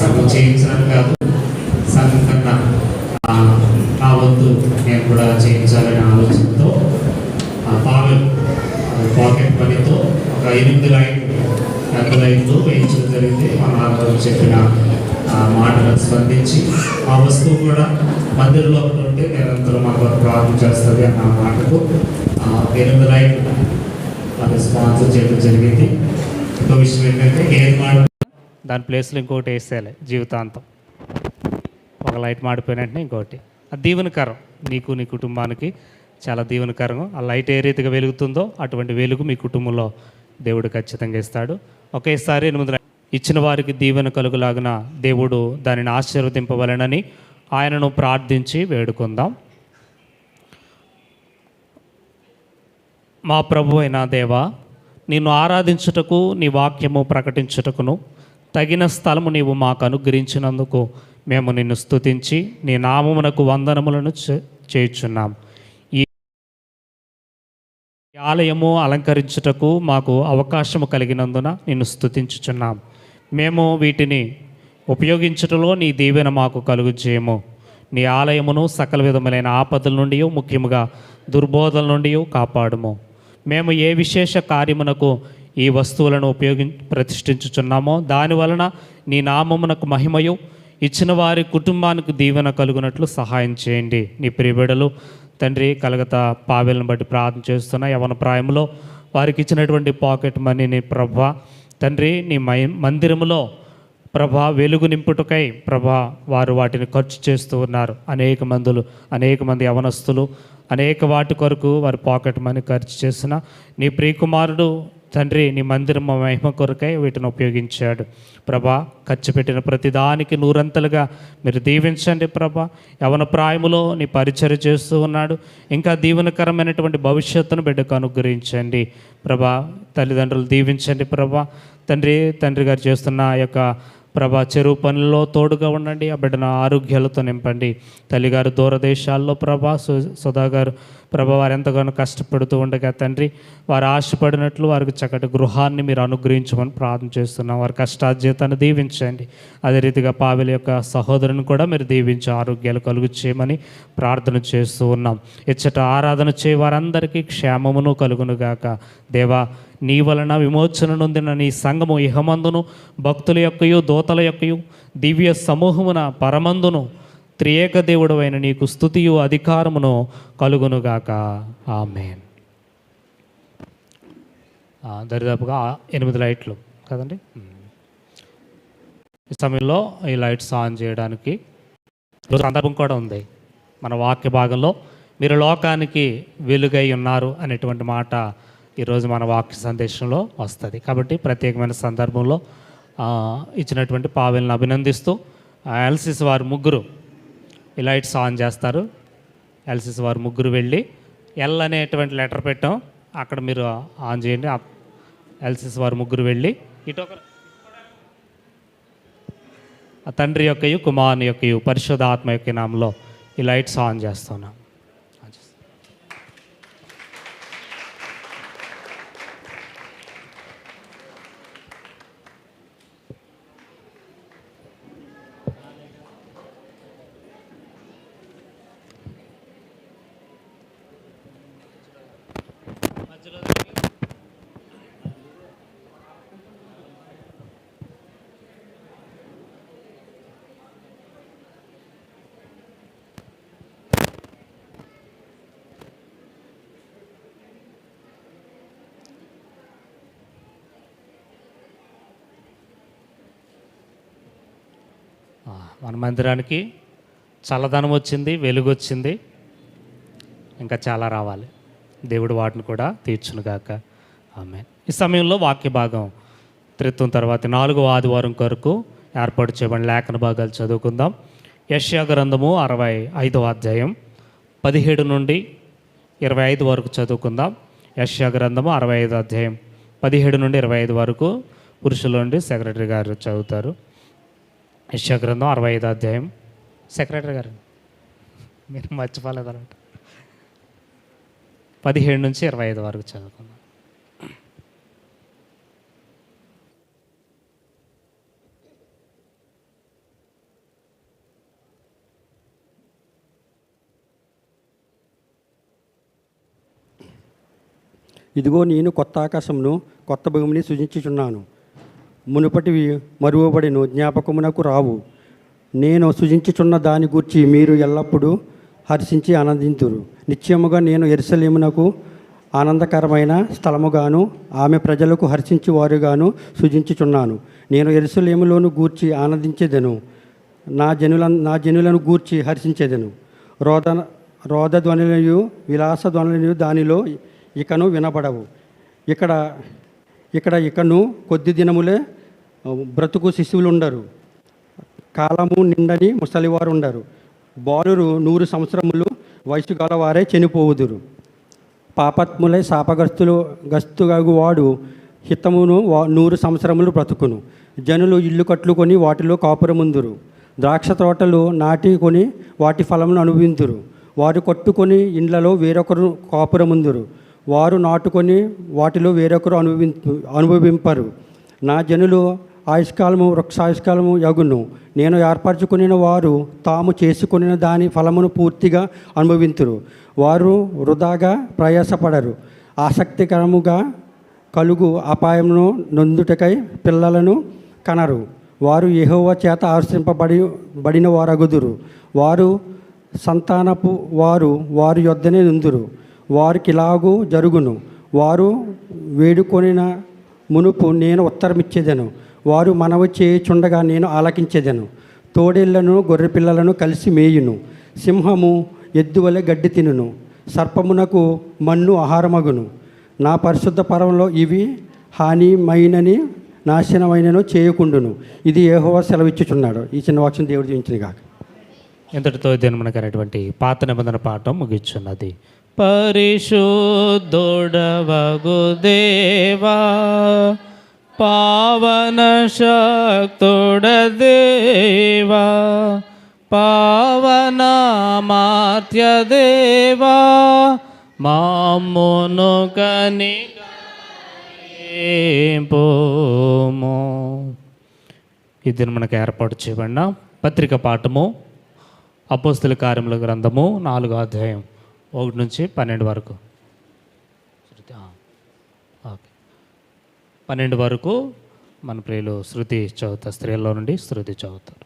సంఘం చేయించడం కాదు సంఘం కన్నా ఆ, నా నేను కూడా చేయించాలనే ఆలోచనతో ఆ పావెల్ పాకెట్ మనీతో ఒక ఎనిమిది లైన్లు పెద్ద లైన్లు వేయించడం జరిగింది. మా నాన్నగారు చెప్పిన ఆ మాటలకు స్పందించి ఆ వస్తువు కూడా మందిరంలో ఉంటే నిరంతరం మా కొరకు ప్రార్థన చేస్తుంది అన్న మాటకు ఎనిమిది లైన్లు అది స్పాన్సర్ చేయడం జరిగింది. ఇంకో విషయం ఏంటంటే ఏది మాట దాని ప్లేస్లో ఇంకోటి వేసేయాలి జీవితాంతం. ఒక లైట్ మాడిపోయిన వెంటనే ఇంకోటి. అది దీవెనకరం నీకు నీ కుటుంబానికి చాలా దీవెనకరం ఆ లైట్ ఏ రీతిగా వెలుగుతుందో అటువంటి వెలుగు మీ కుటుంబంలో దేవుడు ఖచ్చితంగా ఇస్తాడు. ఒకేసారి ఎనిమిది ఇచ్చిన వారికి దీవెన కలుగులాగిన దేవుడు దానిని ఆశీర్వదింపవలనని ఆయనను ప్రార్థించి వేడుకుందాం. మా ప్రభు అయిన దేవా నిన్ను ఆరాధించుటకు నీ వాక్యము ప్రకటించుటకును తగిన స్థలము నీవు మాకు అనుగ్రహించినందుకు మేము నిన్ను స్తుతించి నీ నామమునకు వందనములను చే- చేయుచున్నాం. ఈ ఆలయము అలంకరించుటకు మాకు అవకాశము కలిగినందున నిన్ను స్తుతించుచున్నాం. మేము వీటిని ఉపయోగించుటలో నీ దీవెన మాకు కలుగు చేయము. నీ ఆలయమును సకల విధములైన ఆపదల నుండి ముఖ్యముగా దుర్బోధల నుండి కాపాడుము. మేము ఏ విశేష కార్యమునకు ఈ వస్తువులను ఉపయోగి ప్రతిష్ఠించుచున్నామో. దాని వలన నీ నామమునకు మహిమయు. ఇచ్చిన వారి కుటుంబానికి దీవెన కలుగునట్లు సహాయం చేయండి. నీ ప్రియబిడలు తండ్రి కలగత పావెలను బట్టి ప్రార్థన చేస్తున్న యవన ప్రాయంలో వారికి ఇచ్చినటువంటి పాకెట్ మనీని ప్రభా తండ్రి నీ మై మందిరములో ప్రభా వెలుగు నింపుటకై ప్రభా వారు వాటిని ఖర్చు చేస్తూ ఉన్నారు. అనేక మందులు అనేక మంది యవనస్తులు అనేక వాటి కొరకు వారి పాకెట్ మనీ ఖర్చు చేసిన నీ ప్రియకుమారుడు తండ్రి నీ మందిరం మహిమ కొరకై వీటిని ఉపయోగించాడు. ప్రభా ఖర్చు పెట్టిన ప్రతిదానికి నూరంతలుగా మీరు దీవించండి ప్రభా. యవన ప్రాయములో నీ పరిచయం చేస్తూ ఉన్నాడు. ఇంకా దీవెనకరమైనటువంటి భవిష్యత్తును బిడ్డకు అనుగ్రహించండి. ప్రభా తల్లిదండ్రులు దీవించండి ప్రభా. తండ్రి తండ్రి గారు చేస్తున్న ఆ యొక్క ప్రభా చెరువు పనుల్లో తోడుగా ఉండండి. ఆ బిడ్డను ఆరోగ్యాలతో నింపండి. తల్లిగారు దూరదేశాల్లో ప్రభా సు సుధా గారు ప్రభా వారు ఎంతగానో కష్టపడుతూ ఉండగా తండ్రి వారు ఆశపడినట్లు వారికి చక్కటి గృహాన్ని మీరు అనుగ్రహించమని ప్రార్థన చేస్తున్నాం. వారి కష్టార్జితాన్ని దీవించండి. అదే రీతిగా పావెల యొక్క సహోదరుని కూడా మీరు దీవించి ఆరోగ్యాలు కలుగు చేయమని ప్రార్థన చేస్తూ ఉన్నాం. ఇచ్చట ఆరాధన చేయ వారందరికీ క్షేమమును కలుగునుగాక దేవా నీ వలన విమోచన నొందిన నీ సంఘము ఇహమందును భక్తుల యొక్కయు దూతల యొక్కయు దివ్య సమూహమున పరమందును త్రియేక దేవుడు అయిన నీకు స్థుతియు అధికారమును కలుగునుగాక. ఆమెన్. దరిదాపుగా ఎనిమిది లైట్లు కదండి? ఈ సమయంలో ఈ లైట్స్ ఆన్ చేయడానికి సందర్భం కూడా ఉంది. మన వాక్య భాగంలో మీరు లోకానికి వెలుగై ఉన్నారు అనేటువంటి మాట ఈరోజు మన వాక్య సందేశంలో వస్తుంది. కాబట్టి ప్రత్యేకమైన సందర్భంలో ఇచ్చినటువంటి పావెల్ని అభినందిస్తూ ఎల్సిస్ వారు ముగ్గురు ఈ లైట్స్ ఆన్ చేస్తారు. ఎల్సిస్ వారు ముగ్గురు వెళ్ళి ఎల్ అనేటువంటి లెటర్ పెట్టాం. అక్కడ మీరు ఆన్ చేయండి. ఎల్సిస్ వారు ముగ్గురు వెళ్ళి ఇటు ఒక తండ్రి యొక్కయు కుమారుని యొక్కయు పరిశుధాత్మ యొక్క నామంలో ఈ లైట్స్ ఆన్ చేస్తున్నాం. మన మందిరానికి చల్లదనం వచ్చింది వెలుగు వచ్చింది ఇంకా చాలా రావాలి. దేవుడు వాటిని కూడా తీర్చునుగాక. ఆమె ఈ సమయంలో వాక్య భాగం త్రిత్వం తర్వాత నాలుగో ఆదివారం కొరకు ఏర్పాటు చేయబడిన లేఖన భాగాలు చదువుకుందాం. యష్యా గ్రంథము అరవై ఐదవ అధ్యాయం పదిహేడు నుండి ఇరవై ఐదు వరకు చదువుకుందాం. యష్యా గ్రంథము అరవై ఐదు అధ్యాయం పదిహేడు నుండి ఇరవై ఐదు వరకు పురుషుల నుండి సెక్రటరీ గారు చదువుతారు. యశ్వగ్రంథం అరవై ఐదు అధ్యాయం. సెక్రటరీ గారు మీరు మర్చిపోలేదు అనమాట పదిహేడు నుంచి ఇరవై ఐదు వరకు చదువుకుందాం. ఇదిగో నేను కొత్త ఆకాశంను కొత్త భూమిని సృజించుచున్నాను. మునుపటివి మరువబడిను జ్ఞాపకమునకు రావు. నేను సృజించుచున్న దాని గూర్చి మీరు ఎల్లప్పుడూ హర్షించి ఆనందింతురు. నిశ్చయముగా నేను ఎరుసలేమునకు ఆనందకరమైన స్థలముగాను ఆమె ప్రజలకు హర్షించి వారుగాను సృజించుచున్నాను. నేను ఎరుసలేములోను గూర్చి ఆనందించేదను. నా జనుల నా జనులను గూర్చి హర్షించేదను. రోద రోద ధ్వనులను విలాస ధ్వనులను దానిలో ఇకను వినబడవు. ఇక్కడ ఇక్కడ ఇకను కొద్ది దినములే బ్రతుకు శిశువులు ఉండరు కాలము నిండని ముసలివారు ఉండరు బాలురు నూరు సంవత్సరములు వయసు గలవారే చనిపోవుదురు. పాపత్ములై శాపగ్రస్తులు గస్తుగగు వాడు హితమును వా- నూరు సంవత్సరములు బ్రతుకును. జనులు ఇల్లు కట్టుకొని వాటిలో కాపురముందురు. ద్రాక్ష తోటలు నాటుకొని వాటి ఫలమును అనుభవిందురు. వారు కొట్టుకొని ఇండ్లలో వేరొకరు కాపురముందురు. వారు నాటుకొని వాటిలో వేరొకరు అనుభవి అనుభవింపరు. నా జనులు ఆయుష్కాలము వృక్షాయుష్కాలము యగును నేను ఏర్పరచుకుని వారు తాము చేసుకుని దాని ఫలమును పూర్తిగా అనుభవింతురు. వారు వృధాగా ప్రయాసపడరు. ఆసక్తికరముగా కలుగు అపాయమును నొందుటకై పిల్లలను కనరు. వారు ఎహోవ చేత ఆశ్రయింపబడి బడిన వారగుదురు వారు సంతానపు వారు వారి యొద్దనే నుందురు. వారికి ఇలాగూ జరుగును. వారు వేడుకొనిన మునుపు నేను ఉత్తరమిచ్చేదను. వారు మనవి చేయుచుండగా నేను ఆలకించేదను. తోడేళ్ళను గొర్రెపిల్లలను కలిసి మేయును. సింహము ఎద్దువలె గడ్డి తినును. సర్పమునకు మన్ను ఆహారమగును. నా పరిశుద్ధ పరంలో ఇవి హానిమైనని నాశనమైనను చేయకుండును. ఇది ఏహోవా సెలవిచ్చుచున్నాడు. ఈ చిన్న వాక్యం దేవుడు జీవించిన కాక ఇంతటితో దినమునకైనటువంటి పాత నిబంధన పాఠం ముగిస్తున్నది. పరిశుద్ధోడవగు దేవా పావన శక్తుడ దేవా పావన మార్త్య దేవా మామ్మును మనకు ఏర్పాటు చేయబడిన పత్రిక పాఠము అపోస్తుల కార్యముల గ్రంథము నాలుగో అధ్యాయం ఒకటి నుంచి పన్నెండు వరకు శృతి, ఆ, ఓకే పన్నెండు వరకు మన ప్రియులు శృతి చదువుతారు స్త్రీల్లో నుండి శృతి చదువుతారు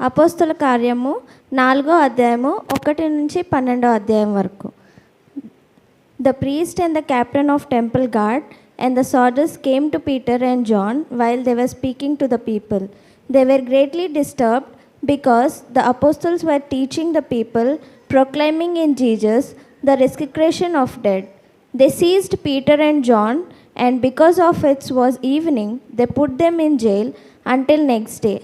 అపోస్తుల కార్యము నాలుగో అధ్యాయము ఒకటి నుంచి పన్నెండో అధ్యాయం వరకు The priest and the captain of temple guard and the soldiers came to Peter and John while they were speaking to the people. They were greatly disturbed because the apostles were teaching the people, proclaiming in Jesus the resurrection of dead. They seized Peter and John, and because of it was evening, they put them in jail until next day.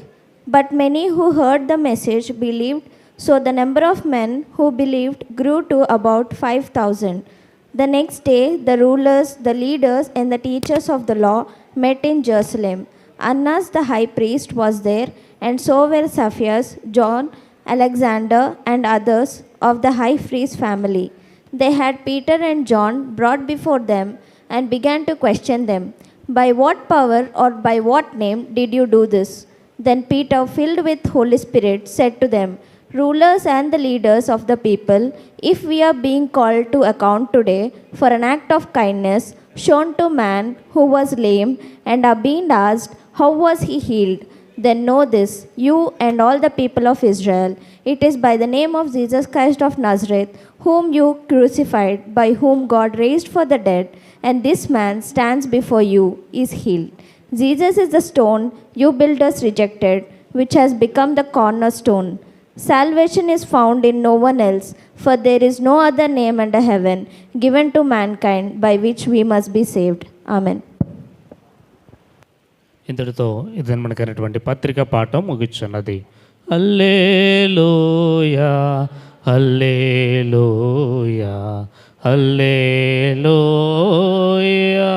But many who heard the message believed, so the number of men who believed grew to about 5,000. The next day, the rulers, the leaders, and the teachers of the law met in Jerusalem. Annas the high priest was there, and so were Sapphires, John, Alexander, and others of the high priest family. They had Peter and John brought before them and began to question them. By what power or by what name did you do this? Then Peter, filled with Holy Spirit, said to them, Rulers and the leaders of the people, if we are being called to account today for an act of kindness shown to man who was lame and are being asked, How was he healed? Then know this, you and all the people of Israel. It is by the name of Jesus Christ of Nazareth, whom you crucified, by whom God raised for the dead, and this man stands before you, is healed. Jesus is the stone you builders rejected, which has become the cornerstone. Salvation is found in no one else, for there is no other name under heaven given to mankind by which we must be saved. Amen. ఇంతటితో ఇది మనకైనటువంటి పత్రిక పాఠం ముగిస్తున్నది. అల్లేలోయా అల్లేలోయా అల్లేలోయా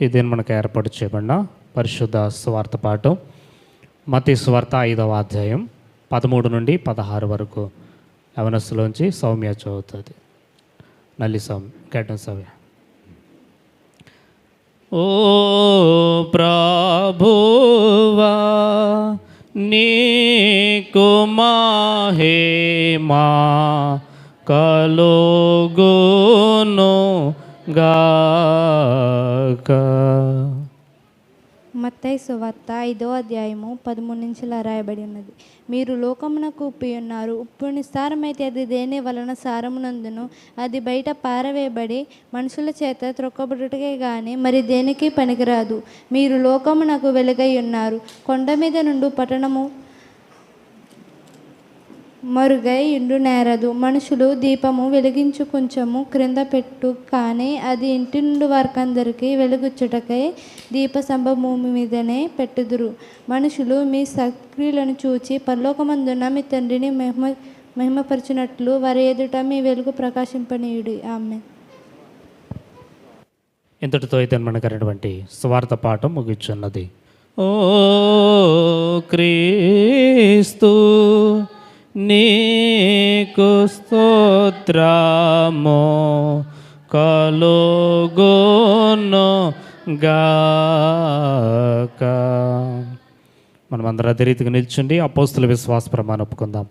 ఇది మనకు ఏర్పాటు చేయబడిన పరిశుద్ధ స్వార్థ పాఠం. మతి స్వార్థ ఐదవ అధ్యాయం పదమూడు నుండి పదహారు వరకు. అవనస్సులోంచి సౌమ్య చదువుతుంది. నల్లి సౌమ్య గడ్డం సౌమ్య. ఓ ప్రభువా నీకు మహిమా కలుగును గాక మత్తయి సువార్త ఐదో అధ్యాయము పదమూడు నుంచి రాయబడి ఉన్నది. మీరు లోకమునకు ఉప్పి ఉన్నారు ఉప్పు నిస్తారమైతే అది దేని వలన సారమునందును? అది బయట పారవేయబడి మనుషుల చేత త్రొక్కబడుటకే గాని మరి దేనికి పనికిరాదు? మీరు లోకమునకు వెలుగై ఉన్నారు. కొండ మీద నుండి పట్టణము మరుగై ఇండు నేరదు. మనుషులు దీపము వెలిగించు కొంచెము క్రింద పెట్టు కానీ అది ఇంటి నుండి వారికందరికీ వెలుగుచ్చుటకై దీప భూమి మీదనే పెట్టుదురు. మనుషులు మీ సక్రియలను చూచి పరలోకమందున మీ తండ్రిని మహిమ మహిమపరిచినట్లు వారి ఎదుట మీ వెలుగు ప్రకాశింపనీయుడి. ఆమె ఇంతటితో అయితే మనకైనటువంటి స్వార్థ పాఠం ముగిచున్నది ఓ క్రీస్తు నీకు స్తోత్రము కలుగును గాక. మనమందరం అదే రీతిగా నిల్చుండి అపోస్తుల విశ్వాస ప్రమాణం ఒప్పుకుందాం.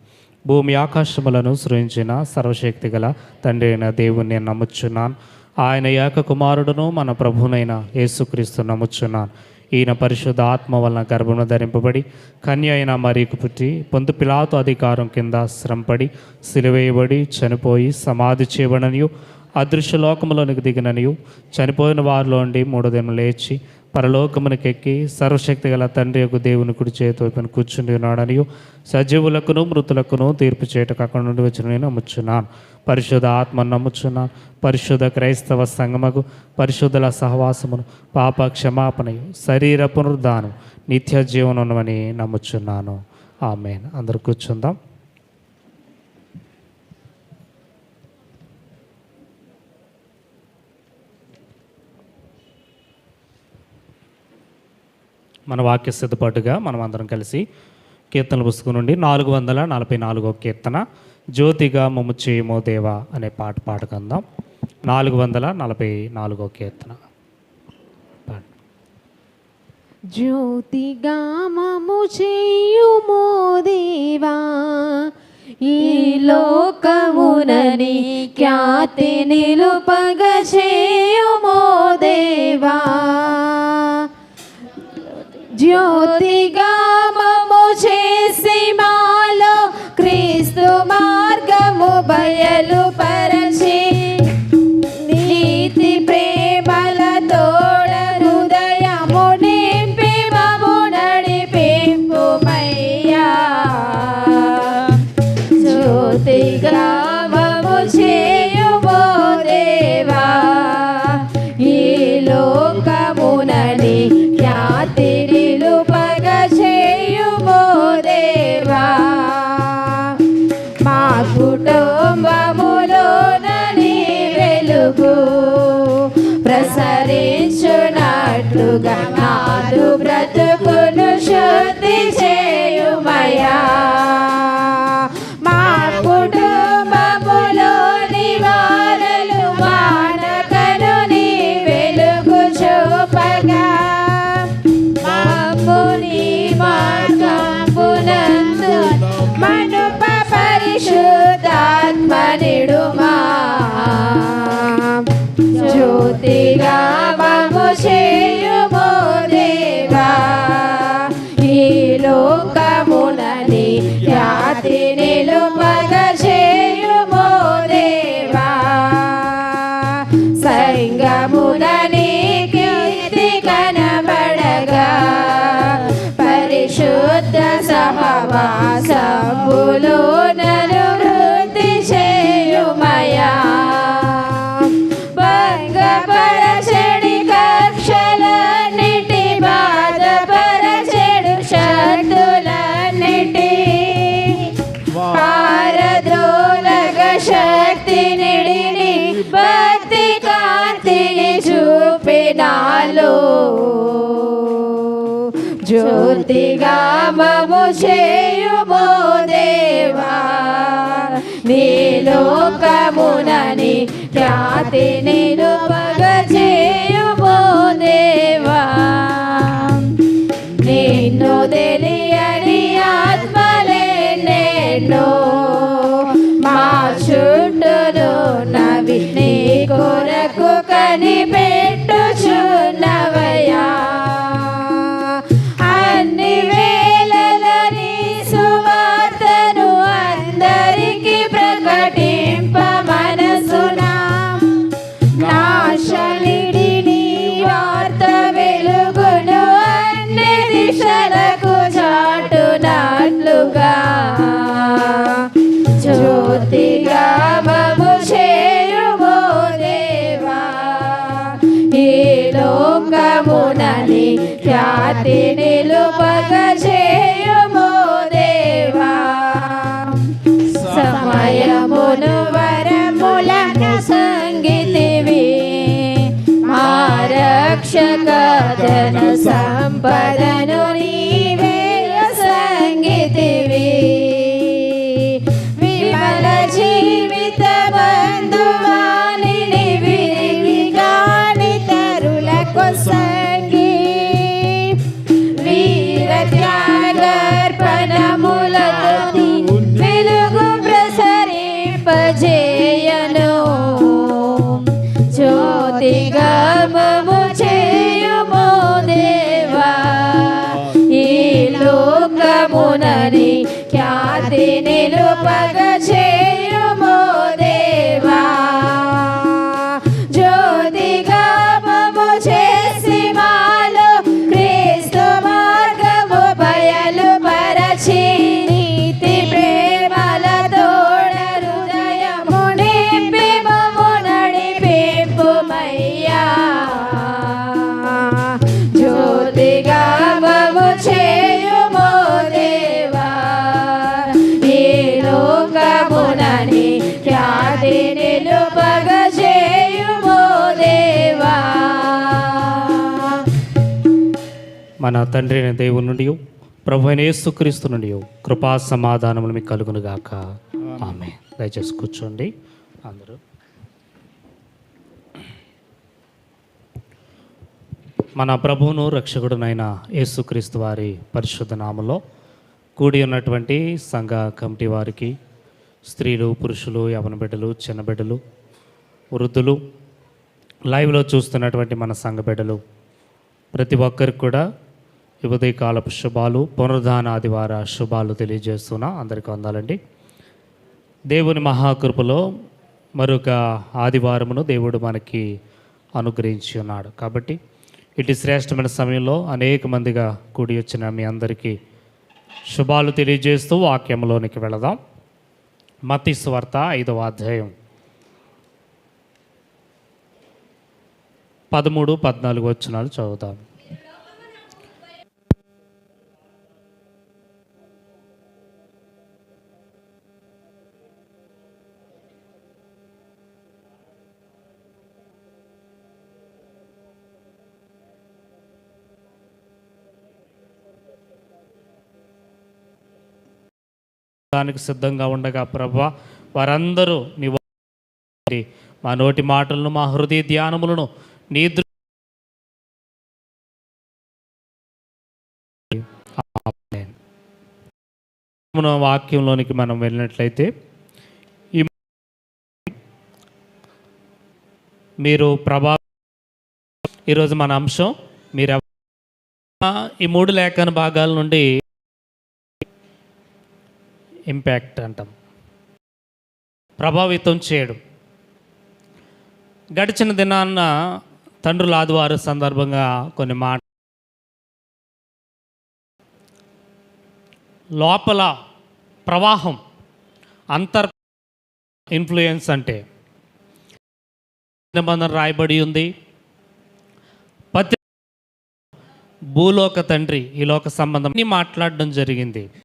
భూమి ఆకాశములను సృజించిన సర్వశక్తి గల తండ్రి అయిన దేవుణ్ణి నమ్ముచున్నాను. ఆయన ఏక కుమారుడును మన ప్రభునైన యేసుక్రీస్తు నమ్ముచున్నాను. ఈయన పరిశుద్ధ ఆత్మ వలన గర్భమును ధరింపబడి కన్య అయిన మరీకు పుట్టి పొందు పిలాతు అధికారం కింద శ్రమపడి సిలువేయబడి చనిపోయి సమాధి చేయబడనియు అదృశ్య లోకములోనికి దిగిననియు చనిపోయిన వారిలో ఉండి మూడో దినం లేచి పరలోకమునకెక్కి సర్వశక్తి గల తండ్రి యొక్క దేవుని కుడి చేతి వైపున కూర్చుని ఉన్నాడనియు. సజీవులకును మృతులకును తీర్పు చేయటకు అక్కడ నుండి వచ్చిన నేను నమ్ముచున్నాను. పరిశుద్ధ ఆత్మ నమ్ముచున్నాను. పరిశుద్ధ క్రైస్తవ సంగమకు పరిశుద్ధుల సహవాసమును పాప క్షమాపణయు శరీర పునరుద్ధానం నిత్య జీవనమని నమ్ముచున్నాను. ఆమెన్. అందరు కూర్చుందాం. మన వాక్య సిద్ధపాటుగా మనం అందరం కలిసి కీర్తనల పుస్తకం నుండి నాలుగు వందల నలభై నాలుగో కీర్తన జ్యోతిగా మమ్ము చేయమో దేవా అనే పాట పాడుకుందాం. నాలుగు వందల నలభై నాలుగో కీర్తన. జ్యోతిగా మము చేయుమో దేవా ఈ లోకమునని ఖ్యాతి నిలుపగ చేయుమో దేవా. জ্যোতি গা take. నాలో జ్యోతిగా మము చేయుమో దేవా నీ లోకమునని ఖ్యాతి నేను పగచేయుమో దేవా నిన్ను తెలియని ఆత్మలే నేను మా చుట్టూను నవి నీ కొరకు కనిపే never ധനസമ്പദനു మన తండ్రి అయిన దేవుని నుండి ప్రభు అయిన యేసుక్రీస్తు నుండి కృపా సమాధానములు మీకు కలుగునుగాక. ఆమె దయచేసి కూర్చోండి. అందరూ. మన ప్రభువును రక్షకుడునైన యేసుక్రీస్తు వారి పరిశుద్ధ నామలో కూడి ఉన్నటువంటి సంఘ కమిటీ వారికి స్త్రీలు పురుషులు యవన బిడ్డలు చిన్న బిడ్డలు వృద్ధులు లైవ్లో చూస్తున్నటువంటి మన సంఘ బిడ్డలు ప్రతి ఒక్కరికి కూడా ఉదయ కాలపు శుభాలు పునరుద్ధాన ఆదివార శుభాలు తెలియజేస్తున్నా. అందరికీ అందాలండి దేవుని మహాకృపలో మరొక ఆదివారమును దేవుడు మనకి అనుగ్రహించి ఉన్నాడు. కాబట్టి ఇటు శ్రేష్టమైన సమయంలో అనేక మందిగా కూడి వచ్చిన మీ అందరికీ శుభాలు తెలియజేస్తూ వాక్యంలోనికి వెళదాం. మతి స్వార్త ఐదవ అధ్యాయం. పదమూడు పద్నాలుగు వచ్చినాలు చదువుతాను. దానికి సిద్ధంగా ఉండగా ప్రభా వారందరూ నీ మా నోటి మాటలను మా హృదయ ధ్యానములను నీ వాక్యంలోనికి మనం వెళ్ళినట్లయితే ఈ మీరు ప్రభా ఈరోజు మన అంశం మీరు ఈ మూడు లేఖన భాగాల నుండి ఇంపాక్ట్ అంటాం. ప్రభావితం చేయడం. గడిచిన దినాన్న తండ్రుల ఆదివారం సందర్భంగా కొన్ని మాట. లోపల ప్రవాహం అంతర్ ఇన్ఫ్లుయెన్స్ అంటే. నిబంధన రాయబడి ఉంది. పత్రిక భూలోక తండ్రి ఈ లోక సంబంధం మాట్లాడడం జరిగింది.